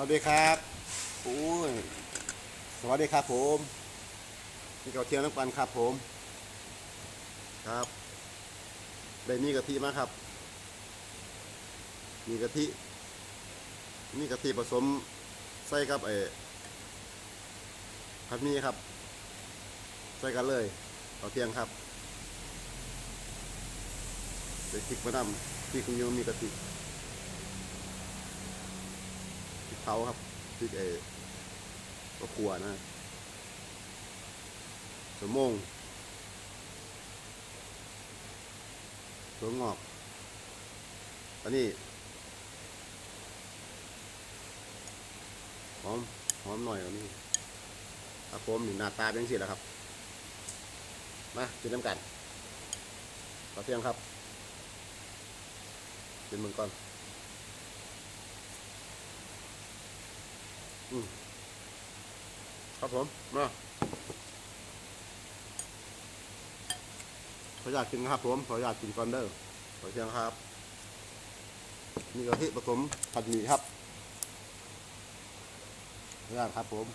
วัสดีครับโอ้ยสวัสดีครับผมนี่เกาเที่ยวน้ำกันครับผม ครับได้มีกะทิมาครับ มีกะทิมีกะทิผสมใส่กับไอ้ผัดมีครับ ใส่กันเลยเอาเที่ยงครับใส่พริกมะนำพริกคุณโยมมีกะทิ พริก เผาครับพริกเอก็ขัวนะสมงตัวงอกอันนี้หอมหอมหน่อยอันนี้ครับผมนี่หน้าตาเป็นสิแล้วครับ มากินน้ำกันขอเที่ยงครับกินมึงก่อน ครับผมมาขออยากกินครับผมขออยากกินก่อนเด้อขอเชียงครับ นี่กะทิผสมผัดหมี่ครับขออนุญาตครับผม